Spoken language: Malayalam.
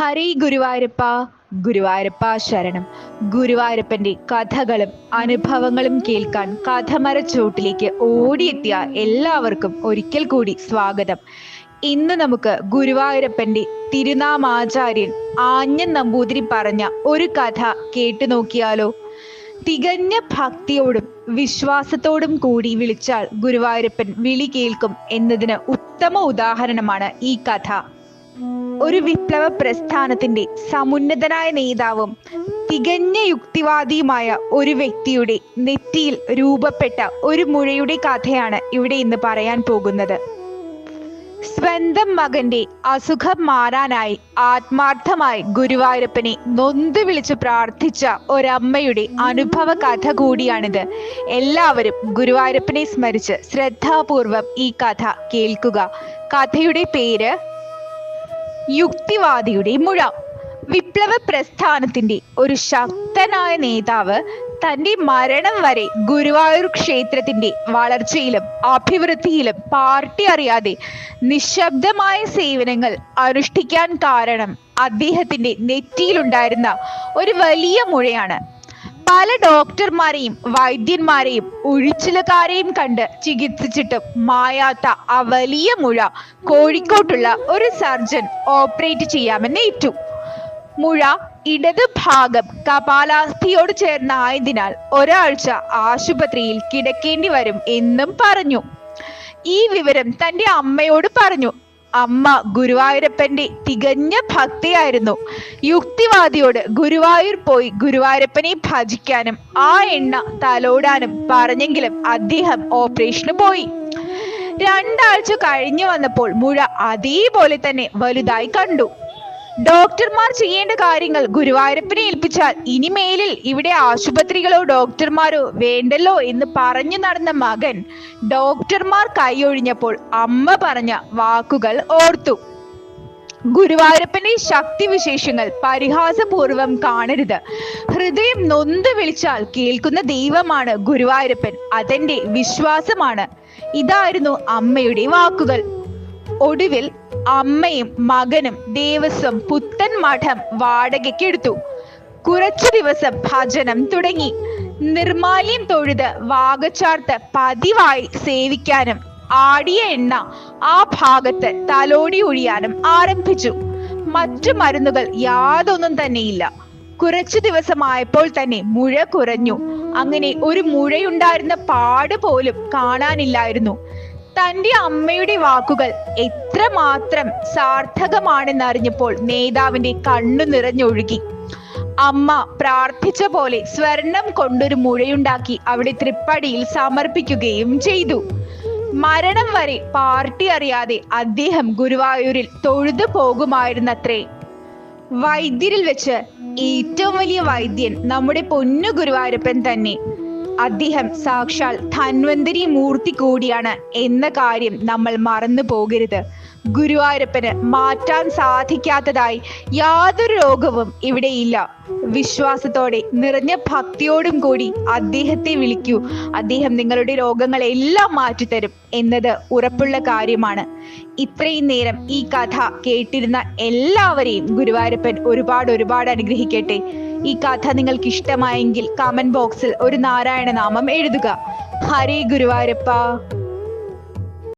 ഹരി ഗുരുവായൂരപ്പ ഗുരുവായൂരപ്പ ശരണം. ഗുരുവായൂരപ്പന്റെ കഥകളും അനുഭവങ്ങളും കേൾക്കാൻ കഥമരച്ചോട്ടിലേക്ക് ഓടിയെത്തിയ എല്ലാവർക്കും ഒരിക്കൽ കൂടി സ്വാഗതം. ഇന്ന് നമുക്ക് ഗുരുവായൂരപ്പന്റെ തിരുനാമാചാര്യൻ ആഞ്ഞൻ നമ്പൂതിരി പറഞ്ഞ ഒരു കഥ കേട്ടു നോക്കിയാലോ? തികഞ്ഞ ഭക്തിയോടും വിശ്വാസത്തോടും കൂടി വിളിച്ചാൽ ഗുരുവായൂരപ്പൻ വിളി കേൾക്കും എന്നതിന് ഉത്തമ ഉദാഹരണമാണ് ഈ കഥ. ഒരു വിപ്ലവ പ്രസ്ഥാനത്തിന്റെ സമുന്നതനായ നേതാവും തികഞ്ഞ യുക്തിവാദിയുമായ ഒരു വ്യക്തിയുടെ നെറ്റിയിൽ രൂപപ്പെട്ട ഒരു മുഴയുടെ കഥയാണ് ഇവിടെ ഇന്ന് പറയാൻ പോകുന്നത്. സ്വന്തം മകന്റെ അസുഖം മാറാനായി ആത്മാർത്ഥമായി ഗുരുവായൂരപ്പനെ നൊന്ത് വിളിച്ച് പ്രാർത്ഥിച്ച ഒരമ്മയുടെ അനുഭവ കഥ കൂടിയാണിത്. എല്ലാവരും ഗുരുവായൂരപ്പനെ സ്മരിച്ച് ശ്രദ്ധാപൂർവം ഈ കഥ കേൾക്കുക. കഥയുടെ പേര് യുക്തിവാദിയുടെ മുഴ. വിപ്ലവ പ്രസ്ഥാനത്തിന്റെ ഒരു ശക്തനായ നേതാവ് തന്റെ മരണം വരെ ഗുരുവായൂർ ക്ഷേത്രത്തിന്റെ വളർച്ചയിലും അഭിവൃദ്ധിയിലും പാർട്ടി അറിയാതെ നിശബ്ദമായ സേവനങ്ങൾ അനുഷ്ഠിക്കാൻ കാരണം അദ്ദേഹത്തിന്റെ നെറ്റിയിലുണ്ടായിരുന്ന ഒരു വലിയ മുഴയാണ് പല ഡോക്ടർമാരെയും വൈദ്യന്മാരെയും ഉഴിച്ചിലുകാരെയും കണ്ട് ചികിത്സിച്ചിട്ടും മായാത്ത ആ വലിയ മുഴ കോഴിക്കോട്ടുള്ള ഒരു സർജൻ ഓപ്പറേറ്റ് ചെയ്യാമെന്ന് ഏറ്റു. മുഴ ഇടത് ഭാഗം കപാലാസ്ഥിയോട് ചേർന്നായതിനാൽ ഒരാഴ്ച ആശുപത്രിയിൽ കിടക്കേണ്ടി വരും എന്നും പറഞ്ഞു. ഈ വിവരം തന്റെ അമ്മയോട് പറഞ്ഞു. അമ്മ ഗുരുവായൂരപ്പന്റെ തികഞ്ഞ ഭക്തിയായിരുന്നു. യുക്തിവാദിയോട് ഗുരുവായൂർ പോയി ഗുരുവായൂരപ്പനെ ഭജിക്കാനും ആ എണ്ണ തലോടാനും പറഞ്ഞെങ്കിലും അദ്ദേഹം ഓപ്പറേഷന് പോയി. രണ്ടാഴ്ച കഴിഞ്ഞു വന്നപ്പോൾ മുഴ അതേപോലെ തന്നെ വലുതായി കണ്ടു. ഡോക്ടർമാർ ചെയ്യേണ്ട കാര്യങ്ങൾ ഗുരുവായൂരപ്പനെ ഏൽപ്പിച്ചാൽ ഇനി മേലിൽ ഇവിടെ ആശുപത്രികളോ ഡോക്ടർമാരോ വേണ്ടല്ലോ എന്ന് പറഞ്ഞു നടന്ന മകൻ ഡോക്ടർമാർ കൈയൊഴിഞ്ഞപ്പോൾ അമ്മ പറഞ്ഞ വാക്കുകൾ ഓർത്തു. ഗുരുവായൂരപ്പന്റെ ശക്തിവിശേഷങ്ങൾ പരിഹാസപൂർവം കാണരുത്. ഹൃദയം നൊന്ത് വിളിച്ചാൽ കേൾക്കുന്ന ദൈവമാണ് ഗുരുവായൂരപ്പൻ. അതെന്റെ വിശ്വാസമാണ്. ഇതായിരുന്നു അമ്മയുടെ വാക്കുകൾ. ഒടുവിൽ അമ്മയും മകനും ദേവസ്വം പുത്തൻ മഠം വാടകയ്ക്ക് എടുത്തു കുറച്ചു ദിവസം ഭജനം തുടങ്ങി. നിർമാല്യം തൊഴുത് വാഗച്ചാർത്ത് പതിവായി സേവിക്കാനും ആടിയ എണ്ണ ആ ഭാഗത്ത് തലോടി ഒഴിയാനും ആരംഭിച്ചു. മറ്റു മരുന്നുകൾ യാതൊന്നും തന്നെയില്ല. കുറച്ചു ദിവസമായപ്പോൾ തന്നെ മുഴ കുറഞ്ഞു. അങ്ങനെ ഒരു മുഴയുണ്ടായിരുന്ന പാട് പോലും കാണാനില്ലായിരുന്നു. തന്റെ അമ്മയുടെ വാക്കുകൾ എത്രമാത്രം സാർത്ഥകമാണെന്നറിഞ്ഞപ്പോൾ നേതാവിന്റെ കണ്ണു നിറഞ്ഞൊഴുകി. അമ്മ പ്രാർത്ഥിച്ച പോലെ സ്വർണം കൊണ്ടൊരു മുഴയുണ്ടാക്കി അവിടെ തൃപ്പടിയിൽ സമർപ്പിക്കുകയും ചെയ്തു. മരണം വരെ പാർട്ടി അറിയാതെ അദ്ദേഹം ഗുരുവായൂരിൽ തൊഴുതു പോകുമായിരുന്നത്രേ. വൈദ്യരിൽ വെച്ച് ഏറ്റവും വലിയ വൈദ്യൻ നമ്മുടെ പൊന്നു ഗുരുവായൂരപ്പൻ തന്നെ. അദ്ദേഹം സാക്ഷാൽ ധന്വന്തരി മൂർത്തി കൂടിയാണ് എന്ന കാര്യം നമ്മൾ മറന്നു പോകരുത്. ഗുരുവായൂരപ്പന് മാറ്റാൻ സാധിക്കാത്തതായി യാതൊരു രോഗവും ഇവിടെയില്ല വിശ്വാസത്തോടെ നിറഞ്ഞ ഭക്തിയോടും കൂടി അദ്ദേഹത്തെ വിളിക്കൂ. അദ്ദേഹം നിങ്ങളുടെ രോഗങ്ങളെല്ലാം മാറ്റിത്തരും എന്നത് ഉറപ്പുള്ള കാര്യമാണ്. ഇത്രയും നേരം ഈ കഥ കേട്ടിരുന്ന എല്ലാവരെയും ഗുരുവായൂരപ്പൻ ഒരുപാട് ഒരുപാട് അനുഗ്രഹിക്കട്ടെ. ഈ കഥ നിങ്ങൾക്ക് ഇഷ്ടമായെങ്കിൽ കമന്റ് ബോക്സിൽ ഒരു നാരായണ നാമം എഴുതുക. ഹരേ ഗുരുവായൂരപ്പ.